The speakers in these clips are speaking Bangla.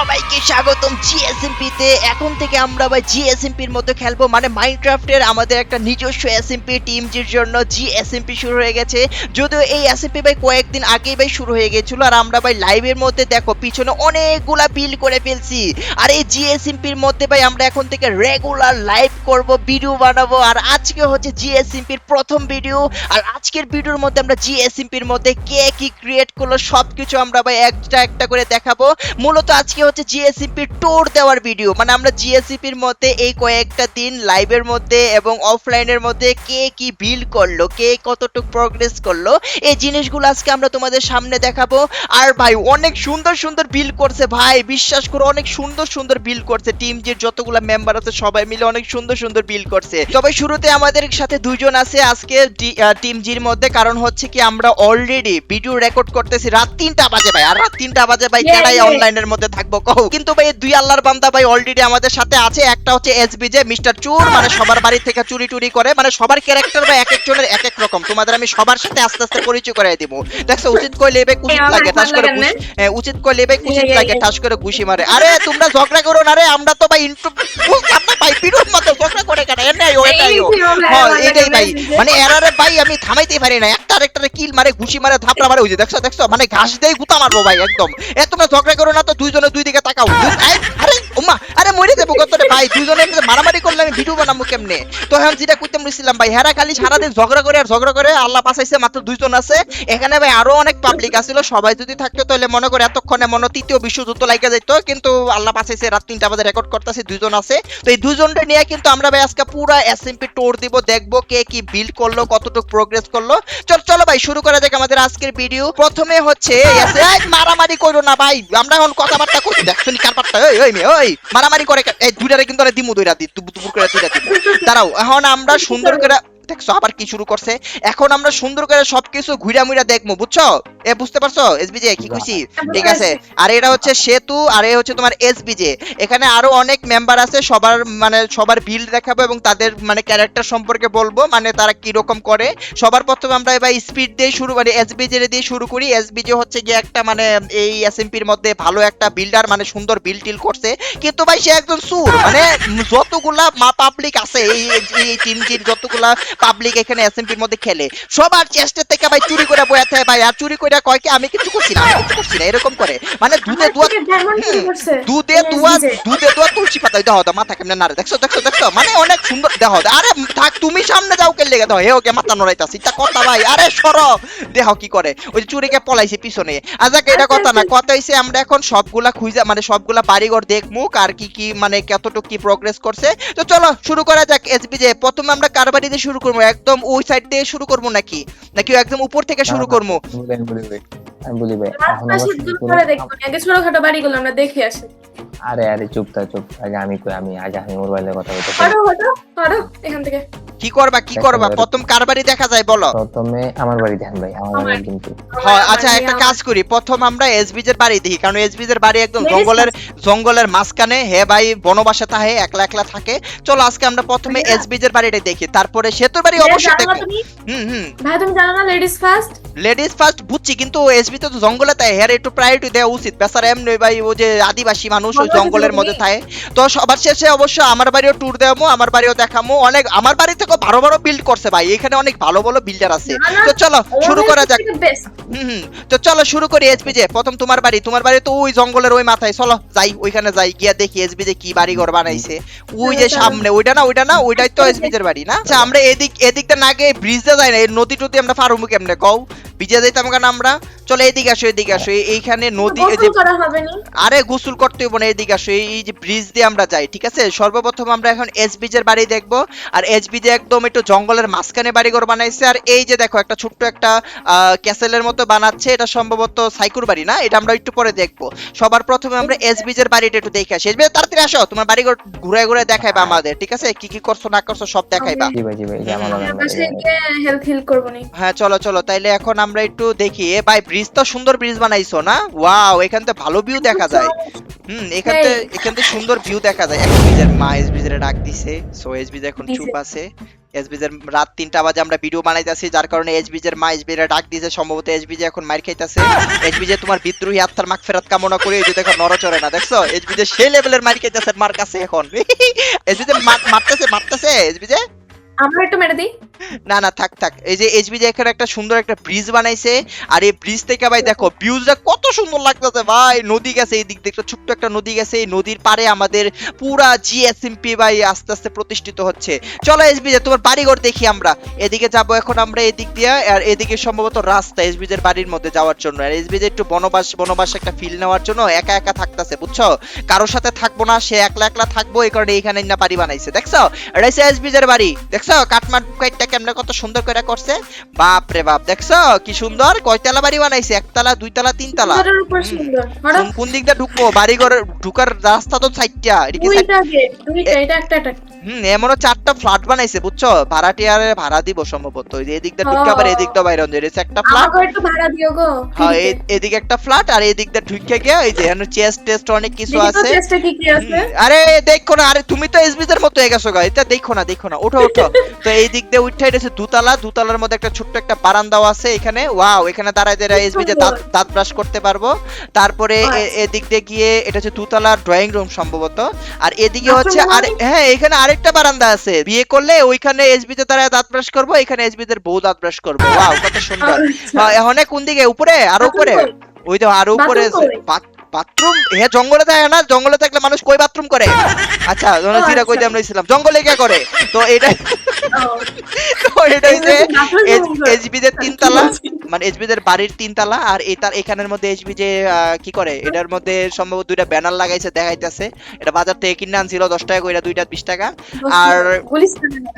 সবাইকে স্বাগতম জিএসএমপি তে। এখন থেকে আমরা ভাই জিএসএমপি এর মধ্যে খেলব। মানে মাইনক্রাফটের আমাদের একটা নিজস্ব এসএমপি টিমজির জন্য জিএসএমপি শুরু হয়ে গেছে। যদিও এই এসএমপি ভাই কয়েকদিন আগেই ভাই শুরু হয়ে গেছিল। আর আমরা ভাই লাইভের মধ্যে দেখো, পিছনে অনেকগুলা বিল করে ফেলছি। আর এই জিএসএমপির মধ্যে ভাই আমরা এখন থেকে রেগুলার লাইভ করব ভিডিও বানাবো। আর আজকে হচ্ছে জিএসএমপির প্রথম ভিডিও আর আজকের ভিডিওর মধ্যে আমরা জিএসএমপির মধ্যে কে কি ক্রিয়েট করল, সবকিছু আমরা ভাই একটা একটা করে দেখাবো। মূলত আজকে হচ্ছে জিএসসিপি ট্যুর দেওয়ার ভিডিও মানে আমরা জিএসসিপির মধ্যে এই কয়েকটা দিন লাইভের মধ্যে এবং অফলাইনের মধ্যে কে কি বিল করল কে কতটুকু প্রগ্রেস করল এই জিনিসগুলো আজকে আমরা তোমাদের সামনে দেখাবো। আর ভাই অনেক সুন্দর সুন্দর বিল করছে ভাই বিশ্বাস করো অনেক সুন্দর সুন্দর বিল করছে। টিম যে যতগুলো মেম্বার আছে সবাই মিলে অনেক সুন্দর সুন্দর বিল করছে। তবে শুরুতে আমাদের সাথে দুজন আছে আজকে টিম জির মধ্যে। কারণ হচ্ছে কি আমরা অলরেডি ভিডিও রেকর্ড করতেছি। রাত তিনটা বাজে ভাই আর রাত তিনটা বাজে ভাই yeah. অনলাইনের মধ্যে থাকব কও কিন্তু ভাই দুই আল্লাহর বান্দা ভাই অলরেডি আমাদের সাথে আছে। একটা হচ্ছে এসবি যে মিস্টার চুর মানে সবার বাড়ি থেকে চুরি টুরি করে। মানে সবার ক্যারেক্টার বা এক একজনের এক এক রকম। তোমাদের আমি সবার সাথে আস্তে আস্তে পরিচয় দিব। দেখছ উচিত কইলে এবে কুচিত লাগে ঠাস করে হ্যাঁ, উচিত কইলে এবে কুচিত লাগে ঠাস করে ঘুষি মারে। আরে তোমরা ঝগড়া করো না রে আমরা তো ভাই আমরা ভাই বিরোধ মতো ঝগড়া করে কেন এটাই ও এটাই ও। হ্যাঁ এটাই ভাই। মানে এরারে ভাই আমি থামাইতে পারি না। একটা আরেকটারে কিল মারে ঘুষি মারে থাপড়া মারে ওই যে দেখছ দেখছ? মানে ঘাস দিয়ে গুতা মারবো ভাই একদম। এ তোমরা ঝগড়া করো না তো দুইজনে দুই দিকে তাকাও। আরে ওমা আরে মরে যাব কত রে ভাই। দুইজনে মিলে মারামারি করলে আমি ভিডিও বানাবো কেমনে? তো এখন যেটা কইতাম রইছিলাম ভাই, হেরা খালি সারাদিন ঝগড়া করে আর ঝগড়া করে, আল্লাহ পাশাইছে মাত্র দুইজন আছে। এখানে ভাই আরও অনেক পাবলিক আছিল, সবাই যদি থাকতো তাহলে মনে করে এতক্ষণে মনে তৃতীয় বিশ্বযুদ্ধ লাগা যাইতো, কিন্তু আল্লাহ পাশাইছে রাত তিনটা বাজে রেকর্ড করতেছি, দুইজন আছে। তো এই দুজনটা নিয়ে কিন্তু আমরা ভাই আজকে পুরো এসএমপি ট্যুর দিব, দেখব কে কি বিল্ড করল, কতটুকু প্রোগ্রেস করল। চল চলো ভাই, শুরু করা যাক আমাদের আজকের ভিডিও প্রথমে হচ্ছে মারামারি করো না ভাই। আমরা এখন কথাবার্তা করছি দেখছ কার পাট্টা ওই ওই মেয়ে ওই মারামারি করে এই দুইটারে কিন্তু দিমু দুইটা দি দুপুর করে দুইটা দিমু। দাঁড়াও, এখন আমরা সুন্দর করে দেখছ আবার কি শুরু করছে। এখন আমরা সুন্দর করে সবকিছু ঘুরা মুইরা দেখব বুঝছ? এ বুঝতে পারছ? এসবিজে কি খুশি? ঠিক আছে? আর এটা হচ্ছে সেতু আর এ হচ্ছে তোমার এসবিজে এখানে আরও অনেক মেম্বার আছে সবার মানে সবার বিল দেখাবো এবং তাদের মানে ক্যারেক্টার সম্পর্কে বলব মানে তারা কি রকম করে। সবার প্রথমে আমরা এবার স্পিড দিয়ে শুরু মানে এসবিজে দিয়ে শুরু করি। এসবিজে হচ্ছে গিয়ে একটা মানে এই এসএমপির মধ্যে ভালো একটা বিল্ডার মানে সুন্দর বিল টিল করছে। কিন্তু ভাই সে একজন সুর মানে যতগুলা মা পাবলিক আছে এই এই টিমটির যতগুলা পাবলিক এখানে এসএমপির মধ্যে খেলে। সবার চেষ্টা থেকে ভাই চুরি করে বয়া থাকে ভাই। আর চুরি করে কয় কি আমি কিছু করছি না কিছু করছি না এরকম করে। মানে দুধে দুয়া দুধে দুয়া দুধে দুয়া তুলসী পাতা। দেহ দাও মাথা কেমনে নারে দেখছ দেখছ দেখছ? মানে অনেক সুন্দর দেহ আরে থাক তুমি সামনে যাও কে লেগে দাও হে ওকে মাথা নড়াইতাছি। তা কথা ভাই। আরে সর। দেহ কি করে। ওই চুরিকে পলাইছে পিছনে। আজাক এটা আচ্ছা, কথা না। আচ্ছা। কথা হইছে আমরা এখন সবগুলা খুঁজা মানে সবগুলা বাড়িঘর দেখমু আর কি কি মানে কতটুকু কি প্রোগ্রেস করছে। তো চলো শুরু করা যাক এসবি যে প্রথমে আমরা কার বাড়ি দিয়ে শুরু করব? একদম ওই সাইড দিয়ে শুরু করব নাকি? নাকি একদম উপর থেকে শুরু করব? এখন আগে ছোটখাটো বাড়িগুলো আমরা দেখে আসি। আরে আরে চুপ চুপ আগে আমি কই আমি আগে আমি মোবাইলে কথা বলতে। হটো হটো এখান থেকে। কি করবা কি করবা? প্রথম কার বাড়ি দেখা যায় বলো? প্রথমে আমার বাড়ি দেখেন ভাই আমার বাড়ি কিন্তু হয় আচ্ছা একটা কাজ করি প্রথম আমরা এসবিজের বাড়ি দেখি কারণ এসবিজের বাড়ি একদম জঙ্গলের জঙ্গলের মাঝখানে হে ভাই বনবাসে থাকে একলা একলা থাকে। চলো আজকে আমরা প্রথমে ভাইয়া। এসবিজের বাড়িটা দেখি তারপরে সেতুর বাড়ি অবশ্যই জানো দেখব হুম হুম। ভাই তুমি জানো না লেডিস ফার্স্ট লেডিস ফার্স্ট বুঝছি কিন্তু এসবি তো জঙ্গলে তাই হেয়ার একটু প্রায়োরিটি দেওয়া উচিত। বেচারা এমনি ভাই ও যে আদিবাসী মানুষ ওই জঙ্গলের মধ্যে থাকে তো সবার শেষে অবশ্য আমার বাড়িও ট্যুর দেবো আমার বাড়িও দেখামো। অনেক আমার বাড়ি থেকে ভালো ভালো বিল্ড করছে ভাই। এখানে অনেক ভালো ভালো বিল্ডার আছে। তো চলো শুরু করা যাক। হুম হুম। তো চলো শুরু করি এসবি যে প্রথম তোমার বাড়ি। তোমার বাড়ি তো ওই জঙ্গলের ওই মাথায়। চলো যাই ওইখানে যাই গিয়া দেখি এসবি যে কি বাড়ি ঘর বানাইছে। ওই যে। সামনে ওইটা না ওইটা না ওইটাই তো। এসবি এর বাড়ি না? আচ্ছা আমরা এদিক এদিকটা না গিয়ে ব্রিজে যাই না এই নদী টদি আমরা পারব কেমনে? কও। ভিজে যাইতাম কেন আমরা? চলো এদিকে আসো এদিকে আসো। এইখানে নদী এই যে গোসল করা হবে নি? আরে গোসল করতে হইব না এদিকে আসো। এই এই যে ব্রিজ দিয়ে আমরা যাই ঠিক আছে? সর্বপ্রথম আমরা এখন এস এর বাড়ি দেখব। আর এস যে একদম একটু জঙ্গলের মাঝখানে বাড়িঘর বানাইছে। আর এই যে দেখো একটা ছোট্ট একটা ক্যাসেলের মতো বানাচ্ছে। এটা সম্ভবত সাইকুর বাড়ি না? এটা আমরা একটু পরে দেখব। সবার প্রথমে আমরা এস এর বাড়িটা একটু দেখে আসি। এসবি তাড়াতাড়ি আসো। তোমার বাড়িঘর ঘুরে ঘুরে দেখাইবা আমাদের ঠিক আছে? কি কি করছ না করছ সব দেখাইবা। জি ভাই জি ভাই এই যে আমার হুম, বাগান পাশে বাড়ি। গিয়ে হেলথ হিল করব নি। হ্যাঁ চলো চলো। তাইলে এখন আমরা একটু দেখি এ ভাই ব্রিজ তো সুন্দর ব্রিজ বানাইছো না ওয়াও এখান থেকে ভালো ভিউ দেখা যায় হুম এখান থেকে এখান থেকে সুন্দর ভিউ দেখা যায় এসবিজের মা এসবিজের ডাক দিছে সো এসবিজ এখন দিছে। চুপ আছে এসবিজের রাত তিনটা বাজে আমরা ভিডিও বানাইতাছি যার কারণে এসবিজের মা এসবিজের ডাক দিছে সম্ভবত এসবিজে এখন মার খাইতাছে এসবিজে তোমার বিদ্রোহী আত্মার মাগফিরাত কামনা করে এই যে দেখো নড়চড়ে না দেখছ এসবিজে সেই লেভেলের মার খাইতাছে মার কাছে এখন এসবিজে মারতেছে মারতেছে এসবিজে আমরা একটু মেরে দিই? না না, থাক থাক। এই যে এইচবি এখানে একটা সুন্দর একটা ব্রিজ বানাইছে, আর এই ব্রিজ থেকে ভাই দেখো ভিউজটা কত সুন্দর লাগতেছে ভাই। নদী গেছে এই দিক ছোট্ট একটা নদী গেছে। এই নদীর পারে আমাদের পুরা জিএসএমপি ভাই আস্তে আস্তে প্রতিষ্ঠিত হচ্ছে। চলো এসবি তোমার বাড়িঘর দেখি আমরা। এদিকে যাব এখন আমরা এদিক দিয়ে, আর এদিকে সম্ভবত রাস্তা এসবি এর বাড়ির মধ্যে যাওয়ার জন্য। আর এসবি একটু বনবাস বনবাস একটা ফিল নেওয়ার জন্য একা একা থাকতেছে, বুঝছ? কারোর সাথে থাকব না, সে একলা একলা থাকব, এই কারণে এইখানে না বাড়ি বানাইছে। দেখছ? এটা এসবি এর বাড়ি, দেখছ? কাঠমাট কাইটটা কেমনে কত সুন্দর করে করছে? বাপ রে বাপ দেখছ? কি সুন্দর? কয়তলা বাড়ি বানাইছে? একতলা দুইতলা তিনতলা? কোন- দিকটা ঢুকবো? বাড়ি ঘর ঢুকার রাস্তা তো সাইডটা এটা কি এটা একটা। হুম এমনও চারটা ফ্ল্যাট বানাইছে বুঝছ? ভাড়াটিয়ারে ভাড়া দিব সম্ভবত। এদিক দিয়ে ঢুকে আবার। এদিক দিয়ে বাইরে একটা ফ্ল্যাট একটু ভাড়া দিও গো। হ্যাঁ। এদিকে একটা ফ্ল্যাট আর এদিক দিয়ে ঢুকে গিয়ে এই যে এখানে চেস্ট টেস্ট অনেক কিছু আছে। আরে দেখো না আরে তুমি তো এসবিদের মতো হয়ে গেছো গা এটা দেখো না দেখো না ওঠো ওঠো। তো এই দিক দিয়ে উঠে এসেছে দুতলা দুতলার মধ্যে একটা ছোট্ট একটা বারান্দাও আছে এখানে। ওয়াও এখানে দাঁড়ায় দাঁড়ায় এসবি যে দাঁত দাঁত ব্রাশ করতে পারব। তারপরে আচ্ছা। এদিক দিয়ে গিয়ে এটা হচ্ছে দুতলার ড্রয়িং রুম সম্ভবত। আর এদিকে হচ্ছে আর? হ্যাঁ এখানে আরেকটা বারান্দা আছে। বিয়ে করলে ওইখানে এসবি তে তারা দাঁত ব্রাশ করব এখানে এসবি দের বউ দাঁত ব্রাশ করব। ওয়াও কত সুন্দর। এখন কোন দিকে? উপরে? আরও উপরে? ওই তো আরও উপরে? বাথরুম? হে জঙ্গলে থাকে না জঙ্গলে থাকলে মানুষ কই বাথরুম করে? আচ্ছা ধরো সিরা কই আচ্ছা। আমরা ইসলাম জঙ্গলে কে করে? তো এটা তো এটা হইছে bathroom এসবি দের তিনতলা। ঠিক মানে এসবি দের বাড়ির তিনতলা আর এটা এখানের মধ্যে এসবি যে কি করে? এটার মধ্যে সম্ভবত দুইটা ব্যানার লাগাইছে দেখাইতেছে। এটা বাজার থেকে কিনে আনছিল দশ টাকা কইরা দুইটা বিশ টাকা। আর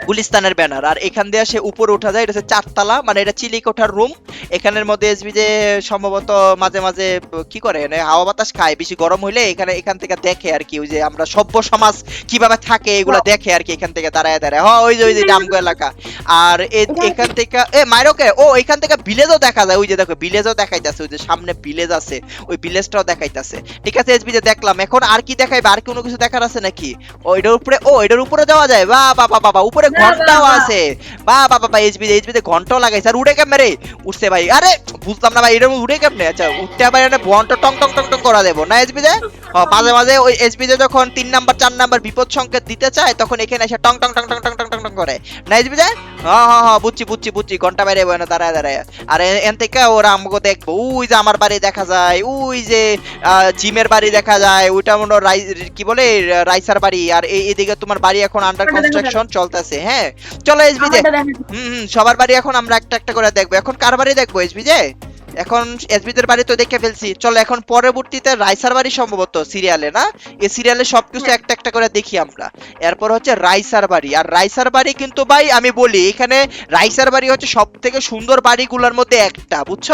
গুলিস্তানের ব্যানার। আর এখান দিয়ে সে উপরে উঠা যায় এটা হচ্ছে চারতলা মানে এটা চিলি কোঠার রুম এখানের মধ্যে এসবি যে সম্ভবত মাঝে মাঝে কি করে? মানে হাওয়া বাতাস খায় বেশি গরম হইলে এখানে এখান থেকে দেখে আর কি ওই যে আমরা সভ্য সমাজ কীভাবে থাকে এগুলো দেখে আর কি এখান থেকে দাঁড়ায় দাঁড়ায়। হ্যাঁ ওই যে ওই যে ডামগো এলাকা। আর এখান থেকে এ মাইরকে ও এখান থেকে ভিলেজও দেখা যায়। ওই যে দেখো ভিলেজও দেখাইতাছে ওই যে সামনে ভিলেজ আছে ওই ভিলেজটাও দেখাইতাছে। ঠিক আছে এসবি যে দেখলাম। এখন আর কি দেখাইবে? আর কোনো কিছু দেখার আছে নাকি? ও এটার উপরে ও এটার উপরে যাওয়া যায়। বা বাবা বাবা উপরে না, ঘন্টাও আছে। বা বাবা বা এইচবি এইচবি তে ঘন্টাও লাগাইছে। আর উড়ে কেমনে রে? উঠছে ভাই। আরে বুঝলাম না ভাই এটার উড়ে কেমনে? আচ্ছা উঠতে আবার এটা ঘণ্টা টং টং টং টং করা দেবো। না তে? ও, মাঝে মাঝে ওই এইচবি তে যখন তিন নাম্বার চার নাম্বার বিপদ সংকেত দিতে চায় তখন এখানে এসে টং টং টং টং টং টং টং টং করে। না এইচবি তে? হ্যাঁ হ্যাঁ হ্যাঁ বুঝছি বুঝছি বুঝছি ঘণ্টা বাইরে বয় না দাঁড়ায় দাঁড়ায়। আর এন থেকে ওরা আমাকে দেখব ওই যে আমার বাড়ি দেখা যায় ওই যে জিমের বাড়ি দেখা যায় ওইটা মনে রাই- কি বলে রাইসার বাড়ি আর এই এদিকে তোমার বাড়ি এখন আন্ডার। কনস্ট্রাকশন চলতেছে হ্যাঁ? চলো এসবি দেখা হুম হুম, সবার বাড়ি এখন আমরা একটা একটা করে দেখব। এখন কার বাড়ি দেখব এসবি যে এখন এসবিদের বাড়ি তো দেখে ফেলছি। চলো এখন পরবর্তীতে রাইসার বাড়ি সম্ভবত সিরিয়ালে না? এই সিরিয়ালে সবকিছু হ্যাঁ। একটা একটা করে দেখি আমরা। এরপর হচ্ছে রাইসার বাড়ি। আর রাইসার বাড়ি কিন্তু ভাই আমি বলি এখানে রাইসার বাড়ি হচ্ছে সব থেকে সুন্দর বাড়িগুলোর মধ্যে একটা বুঝছ?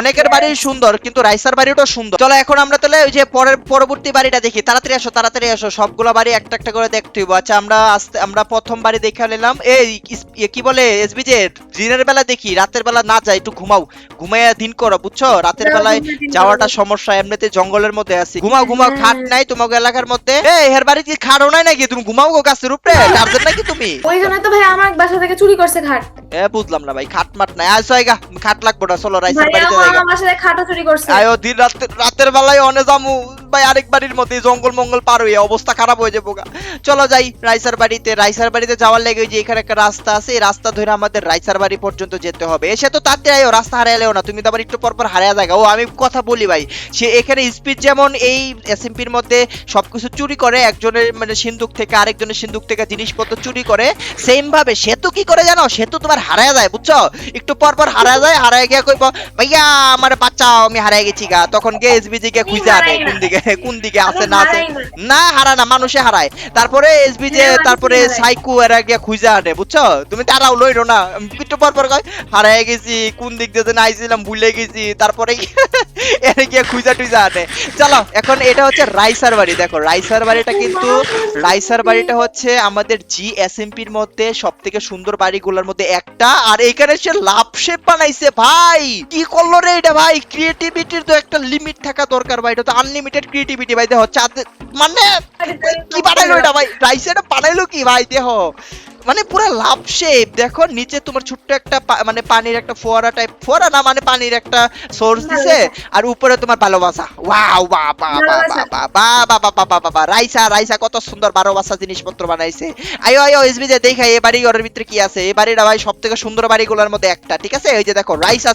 অনেকের বাড়ি সুন্দর কিন্তু রাইসার বাড়িটাও সুন্দর। চলো এখন আমরা তাহলে ওই যে পরের পরবর্তী বাড়িটা দেখি। তাড়াতাড়ি আসো তাড়াতাড়ি আসো। সবগুলো বাড়ি একটা একটা করে দেখতে হইব। আচ্ছা আমরা আস্তে আমরা প্রথম বাড়ি দেখে নিলাম। এই কি বলে এসবি যে দিনের বেলা দেখি রাতের বেলা না যাই একটু ঘুমাও। ঘুমাইয়া দিন করো বুঝছ? রাতের বেলায় যাওয়াটা সমস্যা এমনিতে জঙ্গলের মধ্যে আছি। ঘুমাও ঘুমাও খাট। নাই তোমাকে এলাকার মধ্যে? এই হের বাড়ি কি খাটও নাই নাকি? তুমি ঘুমাও গো গাছের উপরে টার্জেন নাকি তুমি? ওই জন্য তো ভাই আমার বাসা থেকে চুরি করছে খাট। এ বুঝলাম না ভাই খাট মাট নাই। আয় সয়গা খাট লাগবো না চলো রাইসের বাড়িতে যাই আমার বাসা থেকে খাটও চুরি করছে। আয়ো দিন রাতে রাতের বেলায় অনে জামু ভাই আরেক বাড়ির মধ্যে জঙ্গল মঙ্গল পার হয়ে অবস্থা খারাপ হয়ে যাব চলো যাই রাইসার বাড়িতে। রাইসার বাড়িতে যাওয়ার লেগে যে এখানে একটা রাস্তা আছে এই রাস্তা ধরে আমাদের রাইসার বাড়ি পর্যন্ত যেতে হবে। এসে তো তাতে আয়ো রাস্তা হারাইলেও না তুমি তো আবার একটু পর পর হারায় যাগা ও আমি কথা বলি ভাই সে এখানে স্পিড যেমন এই এসএমপির মধ্যে সবকিছু চুরি করে একজনের মানে সিন্ধুক থেকে আরেকজনের সিন্ধুক থেকে জিনিসপত্র চুরি করে সেম ভাবে সে তো কি করে জানো? সে তো তোমার হারায় যায় বুঝছ? একটু পর পর হারায় যায় হারায় গিয়ে কইব ভাইয়া আমার বাচ্চা আমি হারায় গেছি গা। তখন গিয়ে এসবিজি কে খুঁজে আনে কোন দিকে? কোন দিকে আছে না আছে? না। না হারা না মানুষে হারায়। তারপরে এসবি যে তারপরে সাইকু এরা গিয়ে খুঁজে আনে বুঝছ? তুমি তারাও লইরো না। একটু পর পর কয় হারায় গেছি কোন দিক দিয়ে যেন আইছিলাম ভুলে গেছি। তারপরে এনে গিয়ে খুঁজা টুইজা আনে। চলো এখন এটা হচ্ছে রাইসার বাড়ি দেখো। রাইসার বাড়িটা কিন্তু রাইসার বাড়িটা হচ্ছে আমাদের জি এসএমপির মধ্যে সব থেকে সুন্দর বাড়িগুলোর মধ্যে একটা। আর এখানে সে লাভ শেপ বানাইছে ভাই! কি করল রে এটা ভাই? ক্রিয়েটিভিটির তো একটা লিমিট থাকা দরকার ভাই। এটা তো আনলিমিটেড ক্রিয়েটিভিটি ভাই দেখো চাঁদে মানে কি বানাইলো এটা ভাই? রাইস এটা বানাইলো কি ভাই দেহ? মানে পুরো লাভ শেপ দেখো নিচে তোমার ছোট্ট একটা মানে পানির একটা ফোয়ারা টাইপ ফোয়ারা না মানে পানির একটা সোর্স দিছে আর উপরে তোমার ভালোবাসা। ওয়াও বা বা বা বা বা বা বা বা বা বা বা রাইসা রাইসা কত সুন্দর ভালোবাসা জিনিসপত্র বানাইছে। আয়ো আয়ো এসবি যে দেখা এই বাড়ি ঘরের ভিতরে কি আছে? এই বাড়িটা ভাই সব থেকে সুন্দর বাড়িগুলোর মধ্যে একটা ঠিক আছে? ওই যে দেখো রাইসা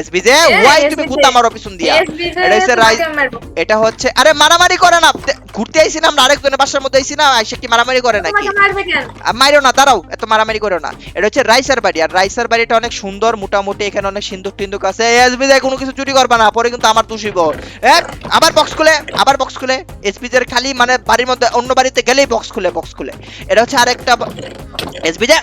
এসবি যে ওয়াই তুমি মারো পিছন দিয়া? এটা হচ্ছে রাইস এটা হচ্ছে আরে মারামারি করে না ঘুরতে আইছি না আমরা আরেকজনের বাসার মধ্যে আইছি না আইসা কি মারামারি করে নাকি? মাইরো না দাঁড়াও এত মারামারি করো না। এটা হচ্ছে রাইসার বাড়ি আর রাইসার বাড়িটা অনেক সুন্দর মোটামুটি এখানে অনেক সিন্দুক টিন্দুক আছে। এসবি যায় কোনো কিছু চুরি করবা না পরে কিন্তু আমার দোষিব এ আবার বক্স খুলে আবার বক্স খুলে। এসপি এর খালি মানে বাড়ির মধ্যে অন্য বাড়িতে গেলেই বক্স খুলে বক্স খুলে। এটা হচ্ছে আরেকটা এসবি যে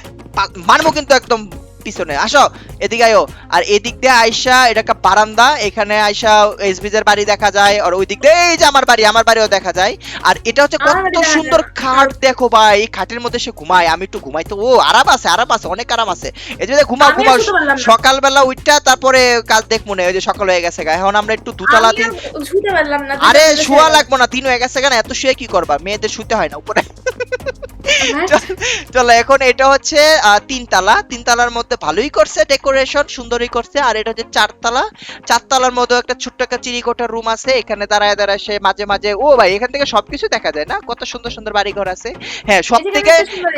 মারবো কিন্তু একদম পিছনে। আসো এদিকে আয়ো। আর এদিক দিয়ে আয়সা এটা একটা বারান্দা এখানে আয়সা এসবিজের বাড়ি দেখা যায় আর ওই দিক দিয়ে এই যে আমার বাড়ি আমার বাড়িও দেখা যায়। আর এটা হচ্ছে কত সুন্দর খাট দেখো ভাই এই খাটের মধ্যে সে ঘুমায় আমি একটু ঘুমাই তো। ও আরাম আছে আরাম আছে অনেক আরাম আছে। এই যে ঘুমাও আমি ঘুমাও সকালবেলা উঠটা তারপরে কাজ দেখ মনে ওই যে সকাল হয়ে গেছে গা। এখন আমরা একটু দুতলা তিন আর শোয়া লাগবো না তিন হয়ে গেছে কেন এত শুয়ে কি করবা? মেয়েদের শুতে হয় না উপরে? চলো এখন এটা হচ্ছে তিনতলা। তিনতলার মধ্যে ভালোই করছে ডেকোরেশন সুন্দরই করছে। আর এটা হচ্ছে চারতলা চারতলার মধ্যে একটা ছোট্ট একটা চিরিকোটার রুম আছে। এখানে দাঁড়ায় দাঁড়ায় সে মাঝে মাঝে ও ভাই এখান থেকে সবকিছু দেখা যায় না? কত সুন্দর সুন্দর বাড়ি ঘর আছে। হ্যাঁ সব থেকে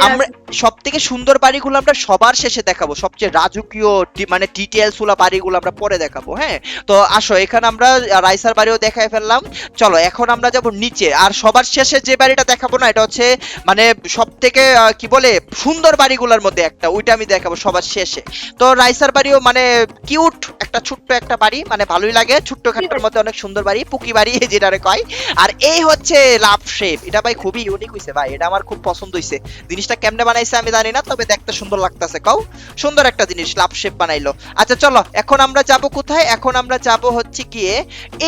আমরা সব থেকে সুন্দর বাড়িগুলো আমরা সবার শেষে দেখাবো। সবচেয়ে রাজকীয় মানে ডিটেলসগুলা বাড়িগুলো আমরা পরে দেখাবো হ্যাঁ? তো আসো এখানে আমরা রাইসার বাড়িও দেখাই ফেললাম। চলো এখন আমরা যাব নিচে। আর সবার শেষে যে বাড়িটা দেখাবো না এটা হচ্ছে মানে সব থেকে কি বলে, সুন্দর বাড়িগুলোর মধ্যে একটা, ওইটা আমি দেখাবো সবার শেষে। তো রাইসার বাড়িও মানে কিউট একটা ছোট্ট একটা বাড়ি মানে ভালোই লাগে। ছোট্ট খাট্টোর মধ্যে অনেক সুন্দর বাড়ি, পুকি বাড়ি যেটারে কয়। আর এই হচ্ছে লাভ শেপ। এটা ভাই খুবই ইউনিক হইছে ভাই, এটা আমার খুব পছন্দ হইছে। জিনিসটা কেমনে বানাইছে আমি জানি না, তবে দেখতে সুন্দর লাগতেছে, কও। সুন্দর একটা জিনিস, লাভ শেপ বানাইলো। আচ্ছা চলো, এখন আমরা যাব কোথায়? এখন আমরা যাব হচ্ছে গিয়ে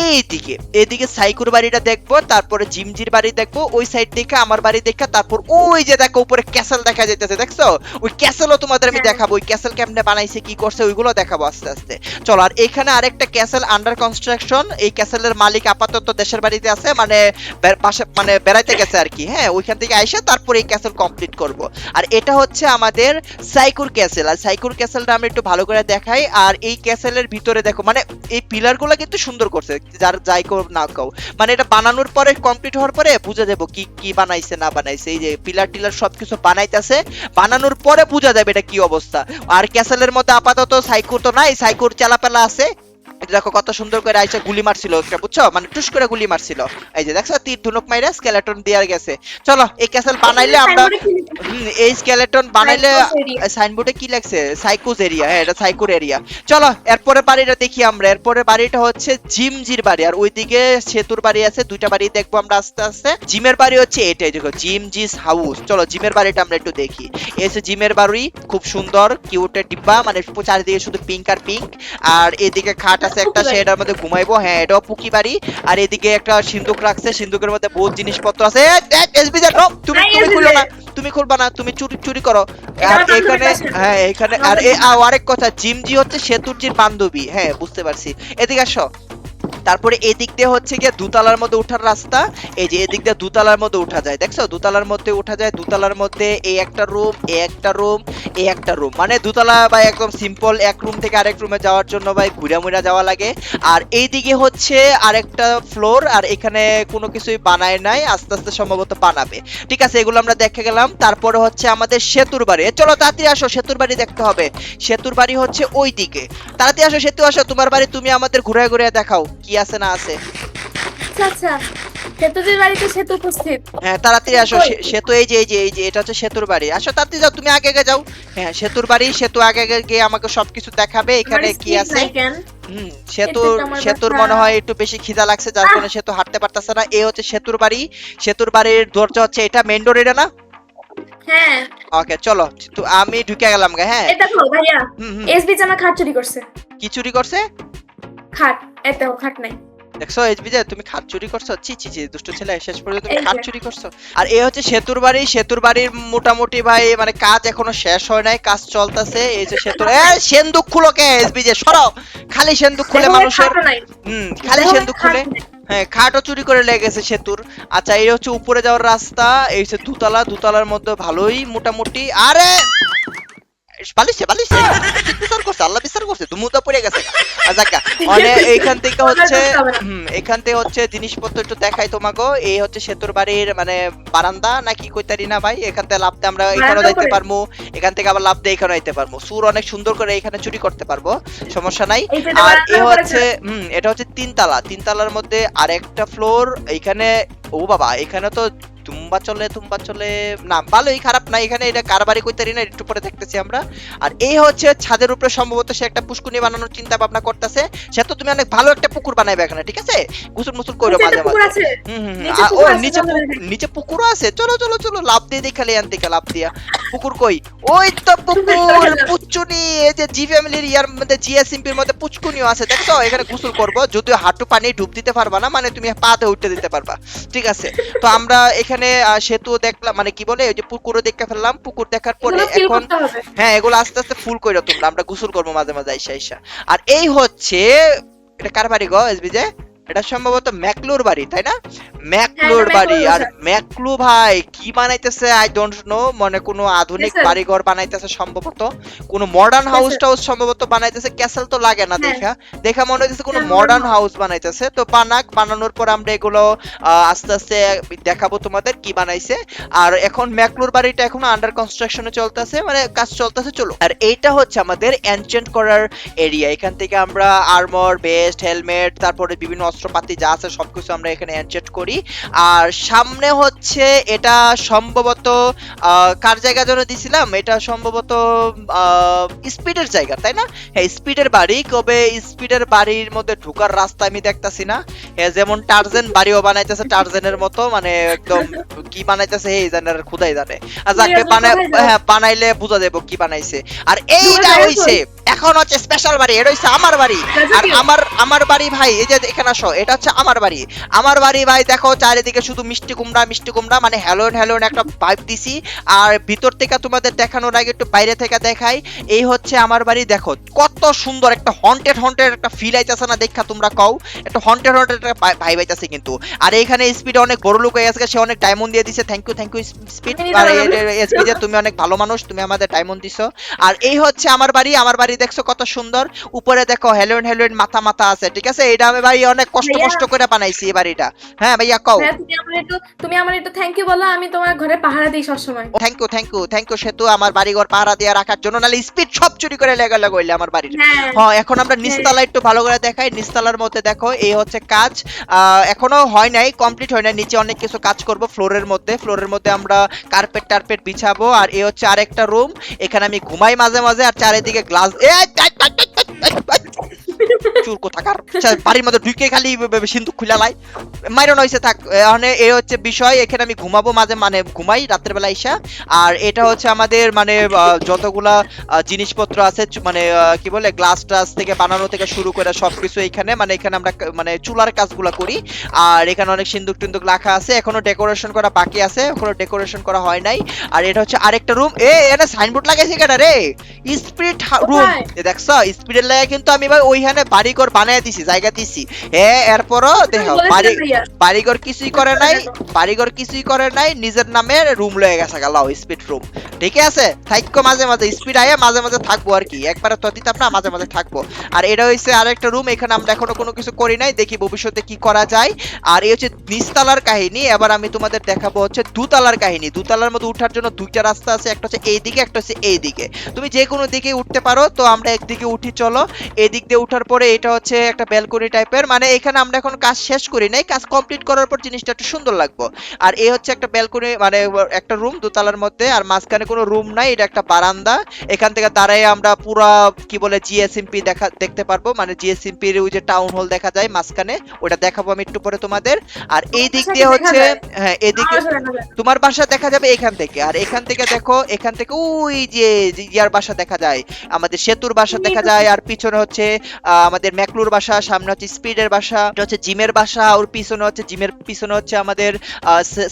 এই এইদিকে। এইদিকে সাইকুর বাড়িটা দেখব, তারপরে জিমজির বাড়ি দেখব, ওই সাইড দেখে আমার বাড়ি দেখে তারপর ওই যে দেখো উপরে ক্যাসেল দেখা যাইতেছে দেখছ? ওই ক্যাসেলও তোমাদের আমি হ্যাঁ। দেখাবো ওই ক্যাসেল কেমনে বানাইছে কি করছে ওইগুলো দেখাবো আস্তে আস্তে। চলো আর এখানে আরেকটা ক্যাসেল আন্ডার কনস্ট্রাকশন এই ক্যাসেলের মালিক আপাতত দেশের বাড়িতে আছে মানে পাশে মানে বেড়াইতে গেছে আর কি হ্যাঁ ওইখান থেকে আইসা তারপরে এই ক্যাসেল কমপ্লিট করব। আর এটা হচ্ছে আমাদের সাইকুর ক্যাসেল আর সাইকুর ক্যাসেলটা আমি একটু ভালো করে দেখাই আর এই ক্যাসেলের ভিতরে দেখো মানে এই পিলারগুলো কিন্তু সুন্দর করছে যার যাই কো না কও মানে এটা বানানোর পরে কমপ্লিট হওয়ার পরে বুঝা যাব কি কি বানাইছে না বানাইছে। এই যে পিলার টিলার সবকিছু বানাইতেছে। বানানোর পরে বোঝা যাবে এটা কি অবস্থা। আর ক্যাসেলের মধ্যে আপাতত সাইকুর তো নাই, সাইকুর চালাপালা আছে। দেখো কত সুন্দর করে আইসা গুলি মারছিল একটা বুঝছ? মানে টুস করে গুলি মারছিল। এই যে দেখছ তীর ধনুক মাইরা স্কেলেটন দেওয়ার গেছে। চলো এই ক্যাসেল বানাইলে আমরা এই স্কেলেটন বানাইলে সাইনবোর্ডে কি লাগছে সাইকোস এরিয়া হ্যাঁ এটা সাইকোর এরিয়া চলো এরপরে বাড়িটা দেখি আমরা। এরপরে বাড়িটা হচ্ছে জিমজির বাড়ি। আর ওইদিকে সেতুর বাড়ি আছে দুইটা বাড়ি দেখব আমরা আস্তে আস্তে। জিমের বাড়ি হচ্ছে এটাই দেখো জিম জিস হাউস। চলো জিমের বাড়িটা আমরা একটু দেখি। এসে জিমের বাড়ি খুব সুন্দর কিউটের ডিব্বা মানে চারিদিকে শুধু পিঙ্ক আর পিঙ্ক আর এদিকে খাট আছে একটা সে এটার মধ্যে ঘুমাইবো। হ্যাঁ এটাও পুকি বাড়ি। আর এদিকে একটা সিন্ধুক রাখছে সিন্ধুকের মধ্যে বহুত জিনিসপত্র আছে। এসবি তুমি তুমি খুলো না তুমি খুলবা না তুমি চুরি চুরি করো। আর এখানে হ্যাঁ এখানে আর এ আরেক কথা জিমজি হচ্ছে সেতুর সেতুরজির বান্ধবী। হ্যাঁ বুঝতে পারছি। এদিকে আসো। তারপরে এদিক দিয়ে হচ্ছে গিয়ে দুতলার মধ্যে ওঠার রাস্তা। এই যে এদিক দিয়ে দুতলার মধ্যে উঠা যায়। দেখছ? দুতলার মধ্যে উঠা যায়, দুতলার মধ্যে এই একটা রুম এই একটা রুম এই একটা রুম মানে দুতলা বা একদম সিম্পল এক রুম থেকে আরেক রুমে যাওয়ার জন্য ভাই ঘুরা মুড়া যাওয়া লাগে। আর এইদিকে হচ্ছে আরেকটা ফ্লোর আর এখানে কোনো কিছুই বানায় নাই, আস্তে আস্তে সম্ভবত বানাবে। ঠিক আছে, এগুলো আমরা দেখে গেলাম। তারপরে হচ্ছে আমাদের সেতুর বাড়ি। চলো, তাড়াতাড়ি আসো, সেতুর বাড়ি দেখতে হবে। সেতুর বাড়ি হচ্ছে ওই দিকে তাড়াতাড়ি আসো, সেতু আসো, তোমার বাড়ি তুমি আমাদের ঘুরে ঘুরে দেখাও। কি আছে না আছে। আচ্ছা আচ্ছা। সেতুজির বাড়িতে সেতু উপস্থিত। হ্যাঁ তাড়াতাড়ি আসো। সেতু এই যে এই যে এই যে এটা হচ্ছে সেতুর বাড়ি। আসো তাড়াতাড়ি যাও তুমি আগে আগে যাও। হ্যাঁ সেতুর বাড়ি সেতু আগে আগে গিয়ে আমাকে সবকিছু দেখাবে এখানে কি আছে। হুম সেতুর মনে হয় একটু বেশি খিদা লাগছে যার কারণে সেতু হাঁটতে পারতেছে না। এই হচ্ছে সেতুর বাড়ি। সেতুর বাড়ির দরজা হচ্ছে এটা মেইন ডোর এটা না? হ্যাঁ। ওকে চলো তো আমি ঢুকে গেলাম গে হ্যাঁ। এই দেখো ভাইয়া এসবি খাট চুরি করছে। কি চুরি করছে? খাট দেখো খাট নাই। দেখছ এইচবি যে তুমি খাট চুরি করছ? চি চি চি দুষ্ট ছেলে শেষ পর্যন্ত তুমি খাট চুরি করছ। আর এই হচ্ছে সেতুর বাড়ি সেতুর বাড়ির মোটামুটি ভাই মানে কাজ এখনও শেষ হয় নাই কাজ চলতেছে। এই যে সেতুর এ সেন্দুক খুলো কে যে সরাও খালি সেন্দুক খুলে মানুষের হুম খালি সেন্দুক খুলে। হ্যাঁ খাটও চুরি করে লেগেছে সেতুর। আচ্ছা এই হচ্ছে উপরে যাওয়ার রাস্তা এই হচ্ছে দুতলা দুতলার মধ্যে ভালোই মোটামুটি। আরে! পালিছে বিচার করছে আল্লাহ বিচার করছে তো পড়ে গেছে। আচ্ছা মানে এইখান থেকে হচ্ছে এখান থেকে হচ্ছে জিনিসপত্র একটু দেখাই তোমাকে। এই হচ্ছে সেতুর বাড়ির মানে বারান্দা নাকি কইতারি না ভাই? এখান থেকে লাভ আমরা এখানে যাইতে পারব এখান থেকে আবার লাভ দিয়ে এখানে যাইতে পারব সুর অনেক সুন্দর করে এখানে চুরি করতে পারব সমস্যা নাই। আর এ হচ্ছে হুম এটা হচ্ছে তিনতলা। তিনতলার মধ্যে আরেকটা ফ্লোর এইখানে ও বাবা এখানে তো তুম্বা চলে তুম্বা চলে। না ভালোই খারাপ না এখানে এটা কারবারি কইতারি না একটু পরে দেখতেছি আমরা। আর এই হচ্ছে ছাদের উপরে সম্ভবত সে একটা পুষ্কুনি বানানোর চিন্তা ভাবনা করতেছে। সে তো তুমি অনেক ভালো একটা পুকুর বানাইবে এখানে ঠিক আছে? গুসুল মুসুল কইরো মাঝে মাঝে। হুম হুম ও পুকুর আছে, নিচে নিচে পুকুরও আছে? চলো চলো চলো লাভ দিয়ে দেখালে আন থেকে লাভ দিয়া। পুকুর কই? ওই তো পুকুর পুচুনি এই যে জি ফ্যামিলির ইয়ার মধ্যে জিএসএমপির মধ্যে পুচকুনিও আছে দেখছ? এখানে গোসল করব যদিও হাঁটু পানি ডুব দিতে পারবা না মানে তুমি পাতে উঠতে দিতে পারবা ঠিক আছে? তো আমরা এখানে আহ, সেতু দেখলাম মানে কি বলে ওই যে পুকুরও দেখতে ফেললাম পুকুর দেখার পরে এখন হ্যাঁ এগুলো আস্তে আস্তে ফুল করে তোমরা আমরা গোসল করব মাঝে মাঝে আইসা আইসা। আর এই হচ্ছে এটা কার বাড়ি গো এসবি যে এটা সম্ভবত ম্যাকলোর বাড়ি তাই না? ম্যাকলুর এটা বাড়ি। ম্যাকলুর আর ম্যাকলু ভাই কি বানাইতেছে? আই ডোন্ট নো মানে কোনো আধুনিক. বাড়িঘর বানাইতেছে সম্ভবত। কোনো মডার্ন হাউস টাউস সম্ভবত বানাইতেছে। ক্যাসেল তো লাগে না হ্যাঁ। দেখা। দেখা মনে হইতেছে কোনো হ্যাঁ, মডার্ন হাউস বানাইতেছে। তো বানাক বানানোর পর আমরা এগুলো আস্তে আস্তে দেখাবো তোমাদের কি বানাইছে। আর এখন ম্যাকলুর বাড়িটা এখন আন্ডার কনস্ট্রাকশনে চলতেছে। মানে কাজ চলতেছে চলো। আর এইটা হচ্ছে আমাদের এনচেন্ট করার এরিয়া এখান থেকে আমরা আর্মর বেস্ট হেলমেট তারপরে বিভিন্ন অস্ত্রপাতি যা আছে সবকিছু আমরা এখানে এনচেন্ট করি। আর সামনে হচ্ছে এটা সম্ভবত কার জায়গা যেন দিছিলাম? এটা সম্ভবত স্পিডের জায়গা তাই না? হ্যাঁ স্পিডের বাড়ি কবে স্পিডের বাড়ির মধ্যে ঢোকার রাস্তা আমি দেখতাছি না। হ্যাঁ যেমন টার্জেন বাড়িও বানাইতেছে টার্জেনের মতো মানে একদম কি বানাইতেছে এই জানে আর খুদাই জানে। আর যাকে বানায় হ্যাঁ বানাইলে বুঝা দেবো কি বানাইছে। আর এইটা হইছে এখন হচ্ছে স্পেশাল বাড়ি এটা হইছে আমার বাড়ি। আর আমার আমার বাড়ি ভাই এই যে এখানে আসো এটা হচ্ছে আমার বাড়ি। আমার বাড়ি ভাই দেখো চারিদিকে শুধু মিষ্টি কুমড়া মিষ্টি কুমড়া মানে হ্যালোন হ্যালোন একটা ভাইব দিছি। আর ভিতর থেকে তোমাদের দেখানোর আগে একটু বাইরে থেকে দেখাই। এই হচ্ছে আমার বাড়ি দেখো কত সুন্দর একটা হন্টেড হন্টেড একটা ফিল আইতাছে না দেখা তোমরা কও। একটা হন্টেড হন্টেড একটা ভাইব আইতাছে কিন্তু। আর এইখানে স্পিড অনেক বড় লোক হয়ে গেছে সে অনেক ডায়মন্ড দিয়ে দিছে। Thank you thank you speed R SP যে তুমি অনেক ভালো মানুষ তুমি আমাদের ডায়মন্ড দিছো। আর এই হচ্ছে আমার বাড়ি আমার বাড়ি দেখছ কত সুন্দর। উপরে দেখো হেলোইন হেলোইন মাথা মাথা আছে ঠিক আছে? এটা আমি ভাই অনেক কষ্ট কষ্ট করে বানাইছি এই বাড়িটা। হ্যাঁ ভাইয়া কও হ্যাঁ, তুমি আমার একটু তুমি আমার একটু থ্যাংক ইউ বলো আমি তোমার ঘরে পাহারা দিই সবসময় thank you thank you thank you সেতু আমার বাড়িঘর পাহারা দিয়ে রাখার জন্য নালে স্পিড সব চুরি করে লেগে লাগইলে আমার বাড়ির হ্যাঁ হ্যাঁ এখন আমরা নিচতলা একটু ভালো করে দেখাই নিচতলার মধ্যে দেখো এই হচ্ছে কাজ এখনও হয় নাই কমপ্লিট হয় নাই নিচে অনেক কিছু কাজ করব ফ্লোরের মধ্যে ফ্লোরের মধ্যে আমরা কার্পেট টার্পেট বিছাবো আর এই হচ্ছে আরেকটা রুম এখানে আমি ঘুমাই মাঝে মাঝে আর চারিদিকে গ্লাস এ চুর কোথাকার। বাড়ির মধ্যে ঢুকে খালি সিন্ধুক খুলা লাই। মাইরন হইছে থাক এখানে এ হচ্ছে বিষয় এখানে আমি ঘুমাবো মাঝে মানে ঘুমাই রাত্রের বেলা ইসা আর এটা হচ্ছে আমাদের মানে যতগুলা জিনিসপত্র আছে মানে কি বলে গ্লাস টাস থেকে বানানো থেকে শুরু করে সবকিছু এখানে মানে এখানে আমরা মানে চুলার কাজগুলা করি। আর এখানে অনেক সিন্দুক টিন্দুক রাখা আছে এখনও ডেকোরেশন করা বাকি আছে এখনও ডেকোরেশন করা হয় নাই। আর এটা হচ্ছে আরেকটা রুম। এ এটা সাইনবোর্ড লাগাইছে কেটা রে? Spirit room? দেখছ স্পিরিট লাগে কিন্তু আমি ভাই ওইখানে বাড়িঘর বানায় দিছি জায়গা দিছি। এ এরপরও দেখো বাড়ি বাড়িঘর কিছুই করে নাই বাড়িঘর কিছুই করে নাই নিজের নামে রুম লয়ে গেছে গেল স্পিড রুম ঠিক আছে? থাকব মাঝে মাঝে স্পিড আয়া মাঝে মাঝে থাকব আর কি। একবারে তো দিতাম না মাঝে মাঝে থাকব। আর এটা হচ্ছে আরেকটা রুম এখানে আমরা এখনও কোনো কিছু করি নাই দেখি ভবিষ্যতে কি করা যায়। আর এই হচ্ছে নিচতলার কাহিনী এবার আমি তোমাদের দেখাবো হচ্ছে দুতলার কাহিনী। দুতলার মধ্যে উঠার জন্য দুইটা রাস্তা আছে একটা হচ্ছে এই দিকে একটা হচ্ছে এই দিকে তুমি যে কোনো দিকে উঠতে পারো তো আমরা একদিকে উঠি চলো। এদিক দিয়ে উঠার পরে এটা হচ্ছে একটা ব্যালকনি টাইপের মানে এখানে আমরা এখন কাজ শেষ করি নাই। কাজ কমপ্লিট করার পর জিনিসটা একটু সুন্দর লাগবে। আর এই হচ্ছে একটা ব্যালকনি মানে একটা রুম দোতলার মধ্যে। আর মাঝখানে কোনো রুম নাই। এটা একটা বারান্দা। এখান থেকে দাঁড়াই আমরা পুরা কি বলে জিএসএমপি দেখা দেখতে পারব। মানে জিএসএমপির ওই যে টাউন হল দেখা যায় মাঝখানে। ওটা দেখাবো আমি একটু পরে তোমাদের। আর এই দিক দিয়ে হচ্ছে হ্যাঁ এদিকে তোমার বাসা দেখা যাবে এখান থেকে। আর এখান থেকে দেখো এখান থেকে ওই যে যে ইয়ার বাসা দেখা যায়। আমাদের সেতুর বাসা দেখা যায়। আর পিছনে হচ্ছে আহ, আমাদের আমাদের ম্যাকলুর বাসা, সামনে হচ্ছে স্পিডের বাসা, এটা হচ্ছে জিমের বাসা, ওর পিছনে হচ্ছে জিমের, পিছনে হচ্ছে আমাদের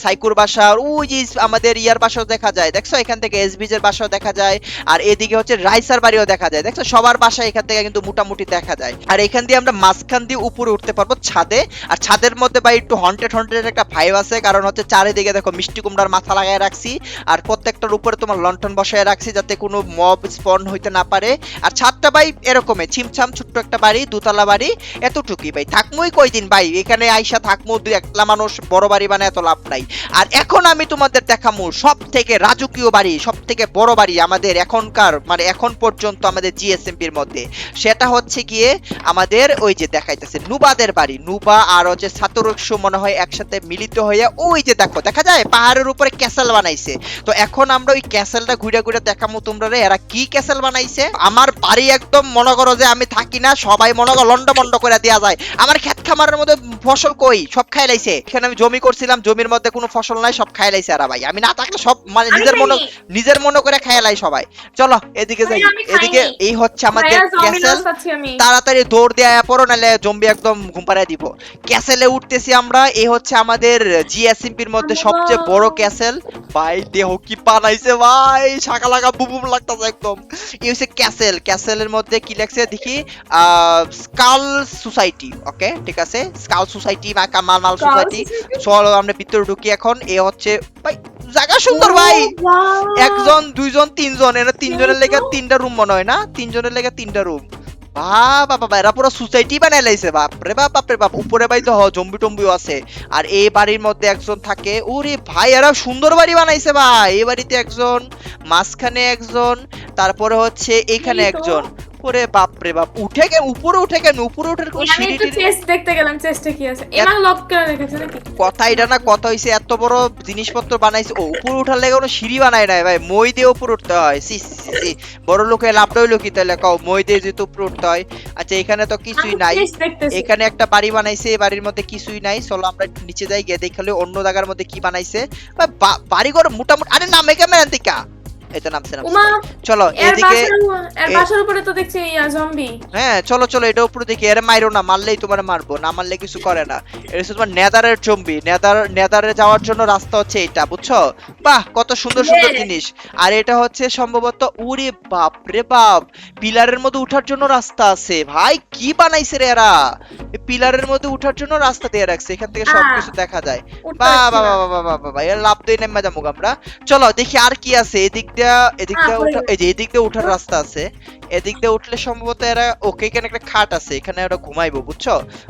সাইকুর বাসা, আর ওই যে আমাদের ইয়ার বাসাও দেখা যায়। দেখছ? এখান থেকে এসবিজের বাসাও দেখা যায়, আর এদিকে হচ্ছে রাইসার বাড়িও দেখা যায়। দেখছ? সবার বাসা এখান থেকে কিন্তু মোটামুটি দেখা যায়। আর এখান দিয়ে আমরা মাঝখান দিয়ে উপরে উঠতে পারব ছাদে। আর ছাদের মধ্যে ভাই একটু হন্টেড হন্টেড একটা ভাইব আছে, কারণ হচ্ছে চারিদিকে দেখো মিষ্টি কুমড়ার মাথা লাগায় রাখছি। আর প্রত্যেকটার উপরে তোমার লন্ঠন বসায় রাখছি যাতে কোনো মব স্পন হইতে না পারে। আর ছাদটা ভাই, এরকমই। ছিমছাম ছোট্ট একটা বাড়ি, দুতলা বাড়ি, এতটুকুই ভাই। থাকমোই কয়দিন ভাই? এখানে আইসা থাকমো, দুই একলা মানুষ, বড় বাড়ি বানায় এত লাভ নাই। আর এখন আমি তোমাদের দেখামু সব থেকে রাজকীয় বাড়ি সব থেকে বড় বাড়ি আমাদের এখনকার মানে এখন পর্যন্ত আমাদের জিএসএমপির মধ্যে। সেটা হচ্ছে গিয়ে আমাদের ওই যে দেখাইতেছে, নুবাদের বাড়ি। নুবা আর হচ্ছে সাতরক্ষ মনে হয় একসাথে মিলিত হয়ে ওই যে দেখো, দেখা যায়? পাহাড়ের উপরে ক্যাসেল বানাইছে। তো এখন আমরা ওই ক্যাসেলটা ঘুরে ঘুরে দেখামু তোমরা এরা কি ক্যাসেল বানাইছে? আমার বাড়ি একদম মনে করো যে আমি থাকি না সবাই মনে করো লন্ড মন্ড করে দেওয়া যায়। আমার ক্ষেত খামারের মধ্যে ফসল কই? সব খাই লাইছে। এখানে আমি জমি করছিলাম জমির মধ্যে কোনো ফসল নাই সব খাই লাইছে এরা ভাই। আমি না থাকলে সব মানে নিজের মনে নিজের মনে করে খাই লাই সবাই। চলো এদিকে যাই। এদিকে এই হচ্ছে আমাদের ক্যাসেল। তাড়াতাড়ি দৌড় দিয়ে পড়ো নাহলে জম্বি একদম ঘুম পাড়ায় দিব। ক্যাসেলে উঠতেছি আমরা। এই হচ্ছে আমাদের জিএসএমপির মধ্যে সবচেয়ে বড় ক্যাসেল। ভাই দেহ কি বানাইছে ভাই। শাকা লাগা বুবুম লাগতাছে একদম। এই হচ্ছে ক্যাসেল ক্যাসেলের মধ্যে কি লেখছে দেখি? স্কাল সোসাইটি ওকে ঠিক আছে? স্কাল সোসাইটি বা কামাল মাল সোসাইটি চলো আমরা ভিতরে ঢুকি এখন। এ হচ্ছে ভাই জায়গা সুন্দর ভাই! Oh, একজন দুইজন তিনজন। এরা তিনজনের লেগে তিনটা রুম মনে হয় না? তিনজনের লেগে তিনটা রুম বাবা বাবা এরা পুরো সোসাইটি বানাই লাইছে বাপ রে বাপ বাপ রে বাপ উপরে বাড়ি তো হ- জম্বি টম্বিও আছে। আর এই বাড়ির মধ্যে একজন থাকে ওরে ভাই এরা সুন্দর বাড়ি বানাইছে ভাই। এই বাড়িতে একজন মাঝখানে একজন তারপরে হচ্ছে এখানে একজন। ওরে বাপ রে বাপ উঠে কেন উপরে উঠে কেন উপরে উঠে কোন আমি সিঁড়ি একটু চেস্ট দেখতে গেলাম চেস্টে কি আছে? এমন লক করে রেখেছে নাকি? কথা এটা না কথা হইছে এত বড় জিনিসপত্র বানাইছে। ও উপরে উঠার লেগে কোনো সিঁড়ি বানায় নাই ভাই মই দিয়ে উপরে উঠতে হয়। সি সি। বড় লোকের লাভটা হইল কি তাহলে কও মই দিয়ে যেহেতু উপরে উঠতে হয়। আচ্ছা এখানে তো কিছুই নাই। এখানে একটা বাড়ি বানাইছে এই বাড়ির মধ্যে কিছুই নাই। চলো আমরা নিচে যাই গিয়ে দেখালে অন্য জায়গার মধ্যে কি বানাইছে। বা বা- বাড়িঘর মোটামুটি আরে নামে ক্যামেরা এটা নামছে নামছে। চলো এদিকে এর বাসার উপরে তো দেখছি ইয়া জম্বি হ্যাঁ চলো চলো এটা উপরে দেখি এর মাইরো না মারলেই তোমার মারবো না মারলে কিছু করে না। এটা হচ্ছে তোমার নেদারের চম্বি নেদার নেদারে যাওয়ার জন্য রাস্তা হচ্ছে এটা বুঝছ? বাহ কত সুন্দর সুন্দর জিনিস। আর এটা হচ্ছে সম্ভবত উরে বাপ রে বাপ পিলারের মধ্যে উঠার জন্য রাস্তা আছে। ভাই কি বানাইছে রে এরা? পিলারের মধ্যে উঠার জন্য রাস্তা দিয়ে রাখছে এখান থেকে সবকিছু দেখা যায়। বাহ পারছি বাহ না। বাহ বাহ বাহ বাহ বাহ এর লাভ দিয়ে নেমে যাব আমরা। চলো দেখি আর কি আছে এদিক দিয়া এদিক আহ, দিয়া হয়ে। এই যে এদিক ওঠার উঠার রাস্তা আছে এদিক দিয়ে উঠলে সম্ভবত এরা ওকে এখানে একটা খাট আছে, এখানে ওরা ঘুমাইবো, বুঝছ?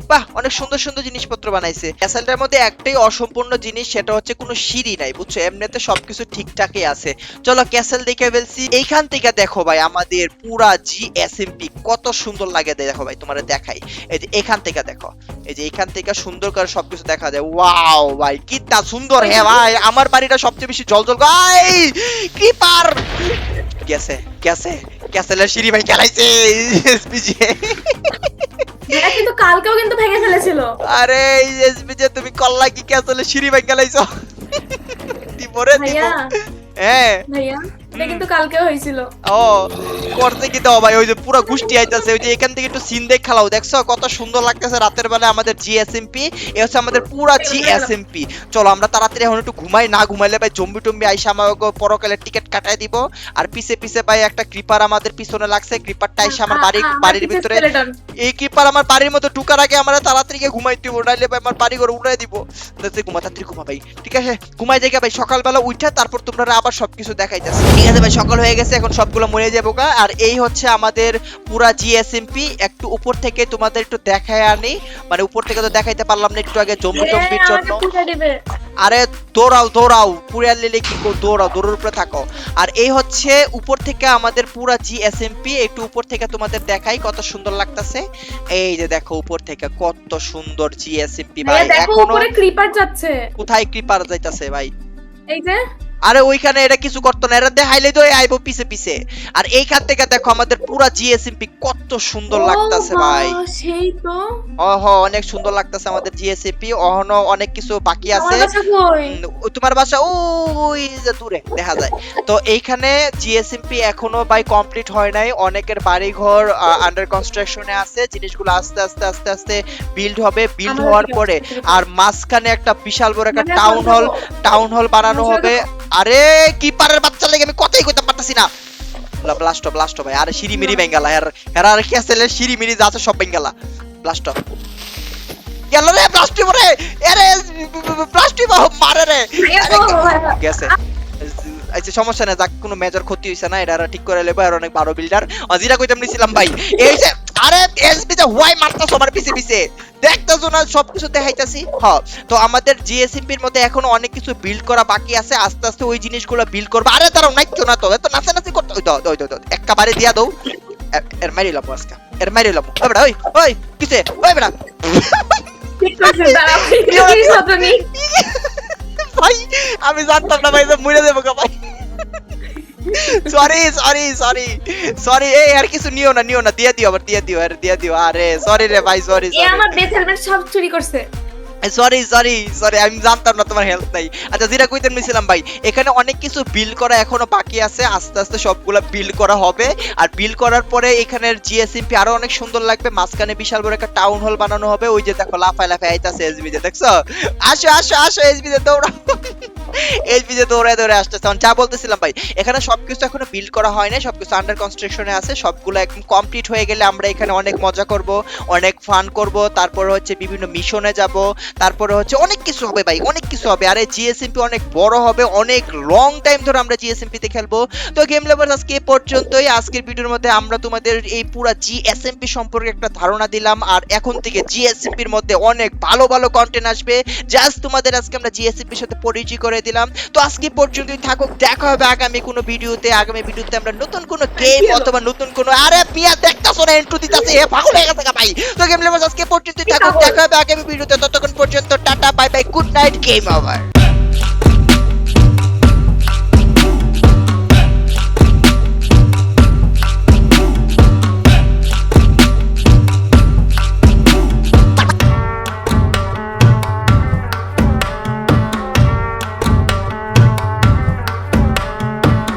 বাহ, অনেক সুন্দর সুন্দর জিনিসপত্র বানাইছে। ক্যাসেলটার মধ্যে একটাই অসম্পূর্ণ জিনিস, সেটা হচ্ছে কোনো সিঁড়ি নাই, বুঝছ? এমনিতে সবকিছু ঠিকঠাকই আছে। চলো ক্যাসেল দেখে ফেলছি। এইখান থেকে দেখো ভাই, আমাদের পুরা জি এসএমপি কত সুন্দর লাগে দেখো ভাই, তোমার দেখাই। এই যে এখান থেকে দেখো। এই যে এখান থেকে সুন্দর করে সবকিছু দেখা যায়। ওয়াও ভাই কি তা সুন্দর হ্যাঁ ভাই, আমার বাড়িটা সবচেয়ে বেশি জল জল ভাই ক্রিপার গেছে গেছে। ক্যাসেলের সিঁড়ি ভাই খেলাইছে। এসপিজি এটা কিন্তু কালকেও কিন্তু ভেঙে ফেলেছিল। আরে এসপিজি তুমি কল্লা কি ক্যাসেলের সিঁড়ি ভাই খেলাইছো? দিবরে দিব। হ্যাঁ। ভাইয়া। এটা কিন্তু কালকেও হয়েছিল। ও করতে কি দাও ভাই? ওই যে পুরো গুষ্টি আইতাছে ওই যে এখান থেকে একটু সিন দেখ খেলাও। দেখছ? কত সুন্দর লাগতেছে রাতের বেলা আমাদের জিএসএমপি এ হচ্ছে আমাদের পুরা জিএসএমপি চলো আমরা তাড়াতাড়ি এখন একটু ঘুমাই না ঘুমাইলে ভাই জম্বি টম্বি আইসা আমাকে পরকালের টিকিট কাটাই দিব। আর পিছে পিছে ভাই একটা ক্রিপার আমাদের পিছনে লাগছে ক্রিপারটা আইসা আমার বাড়ি আ- আ- বাড়ির আমার ভিতরে। এই ক্রিপার আমার বাড়ির মধ্যে ঢুকার আগে আমরা তাড়াতাড়ি গিয়ে ঘুমাই দিব নাইলে ভাই আমার বাড়ি ঘর উড়াই দিব। তাতে ঘুমা তাড়াতাড়ি ঘুমা ভাই। ঠিক আছে? ঘুমাই জায়গা ভাই সকালবেলা উঠা তারপর তোমরা আবার সবকিছু দেখাইতেছে। ঠিক আছে ভাই সকাল হয়ে গেছে এখন সবগুলো মরে যাব গা। আর এই হচ্ছে আমাদের পুরা জিএসএমপি একটু উপর থেকে তোমাদের একটু দেখায় আনি। মানে উপর থেকে তো দেখাইতে পারলাম না একটু আগে জম্বি টম্বির আমাকে জন্য আরে দৌড়াও দৌড়াও পুরিয়ার লিলে কি কর- দৌড়াও দৌড়ের উপরে থাকো। আর এই হচ্ছে উপর থেকে আমাদের পুরা জিএসএমপি একটু উপর থেকে তোমাদের দেখাই কত সুন্দর লাগতাছে। এই যে দেখো উপর থেকে কত সুন্দর জিএসএমপি ভাই এখনও উপরে ক্রিপার যাচ্ছে। কোথায় ক্রিপার যাইতাছে ভাই? এই যে আরে ওইখানে এটা কিছু করতো না এটা দেখাইলে তো আইবো পিছে পিছে। আর এইখান থেকে দেখো আমাদের পুরা জিএসএমপি কত সুন্দর লাগতাছে ভাই। সেই তো। ওহ অনেক সুন্দর লাগতাছে আমাদের জিএসএমপি অহনো অনেক কিছু বাকি আছে। তোমার বাসা ওই যে দূরে দেখা যায়। তো এইখানে জিএসএমপি এখনও ভাই কমপ্লিট হয় নাই। অনেকের বাড়ি ঘর আন্ডার কনস্ট্রাকশনে আছে। জিনিসগুলো আস্তে আস্তে আস্তে আস্তে বিল্ড হবে। বিল্ড হওয়ার পরে আর মাঝখানে একটা বিশাল বড় একটা টাউন হল টাউন হল বানানো হবে। আরে কিপারের বাচ্চা লেগে আমি কথাই কইতে পারতাছি না ব্লাস্ট ব্লাস্ট ভাই আরে সিঁড়ি মিরি বেঙ্গালা আর হের আর ক্যাসেলে সিঁড়ি মিরি যা আছে সব বেঙ্গালা ব্লাস্ট গেল রে ব্লাস্টি রে এরে ব্লাস্টি মারে রে গেছে আচ্ছা সমস্যা নাই যাক কোনো মেজর ক্ষতি হইছে না এটা ঠিক করে লেবো আর অনেক বড় বিল্ডার অজিরা কইতাম নিছিলাম ভাই এই যে আরে এসবি যে হোয়াই মারতাছ আমার পিছে পিছে। দেখতাছো না সবকিছু দেখাইতাছি? তো আমাদের জিএসএমপি এর মধ্যে এখনও অনেক কিছু বিল্ড করা বাকি আছে আস্তে আস্তে ওই জিনিসগুলো বিল্ড করব। আরে তারাও নাইতো না তো এত নাচানাচি করতে ওই বারে দিয়া দাও। এর মারিলাম আজকে এর মারিলাম ওই বেটা ওই ওই কিসে? ওই ভাই আমি জানতাম না ভাই যে মরে দেবো গা ভাই। সরি সরি সরি সরি এই আর কিছু নিও না নিও না দিয়ে দিও আবার দিয়ে দিও আর দিয়ে দিও আরে সরি রে ভাই সরি এ আমার হেলমেট সব চুরি করছে। সরি সরি সরি আমি জানতাম না তোমার হেল্প নাই। আচ্ছা যেটা কইতে নিছিলাম ভাই এখানে অনেক কিছু বিল করা এখনও বাকি আছে আস্তে আস্তে সবগুলা বিল করা হবে। আর বিল করার পরে এখানের জিএসএমপি আরও অনেক সুন্দর লাগবে মাঝখানে বিশাল বড় একটা টাউন হল বানানো হবে ওই যে দেখো লাফায় লাফায় আইতাছে এসবি যে দেখছ? আসো আসো আসো এসবি যে দৌড়াও। যে দৌড়ায় দৌড়ে আসতেছে। যা বলতেছিলাম ভাই, এখানে সবকিছু এখনও বিল্ড করা হয় সবকিছু আন্ডার কনস্ট্রাকশনে আছে, সবগুলো একদম কমপ্লিট হয়ে গেলে আমরা এখানে অনেক মজা করব, অনেক ফান করব, তারপরে হচ্ছে বিভিন্ন মিশনে যাব, তারপরে হচ্ছে অনেক কিছু হবে ভাই, অনেক কিছু হবে। আর জিএসএমপি অনেক বড় হবে, অনেক লং টাইম ধরে আমরা জিএসএমপি তে খেলব। তো গেম লাভার্স আজকে এ পর্যন্তই। আজকের ভিডিওর মধ্যে আমরা তোমাদের এই পুরা জিএসএমপি সম্পর্কে একটা ধারণা দিলাম, আর এখন থেকে জিএসএমপি এর মধ্যে অনেক ভালো ভালো কন্টেন্ট আসবে। জাস্ট তোমাদের আজকে আমরা জিএসএমপি এর সাথে পরিচয় করে দিলাম। তো আজকে পর্যন্ত পর্যন্তই থাকুক দেখা হবে আগামী কোনো ভিডিওতে। আগামী ভিডিওতে আমরা নতুন কোনো গেম অথবা নতুন কোনো আরে পিয়া দেখতাছো না এন্ট্রু দিতাছে এ পাগল হয়ে গেছে ভাই। তো গেম লাভার্স আজকে পর্যন্ত পর্যন্তই থাকুক দেখা হবে আগামী ভিডিওতে। ততক্ষণ পর্যন্ত tata bye bye good night game over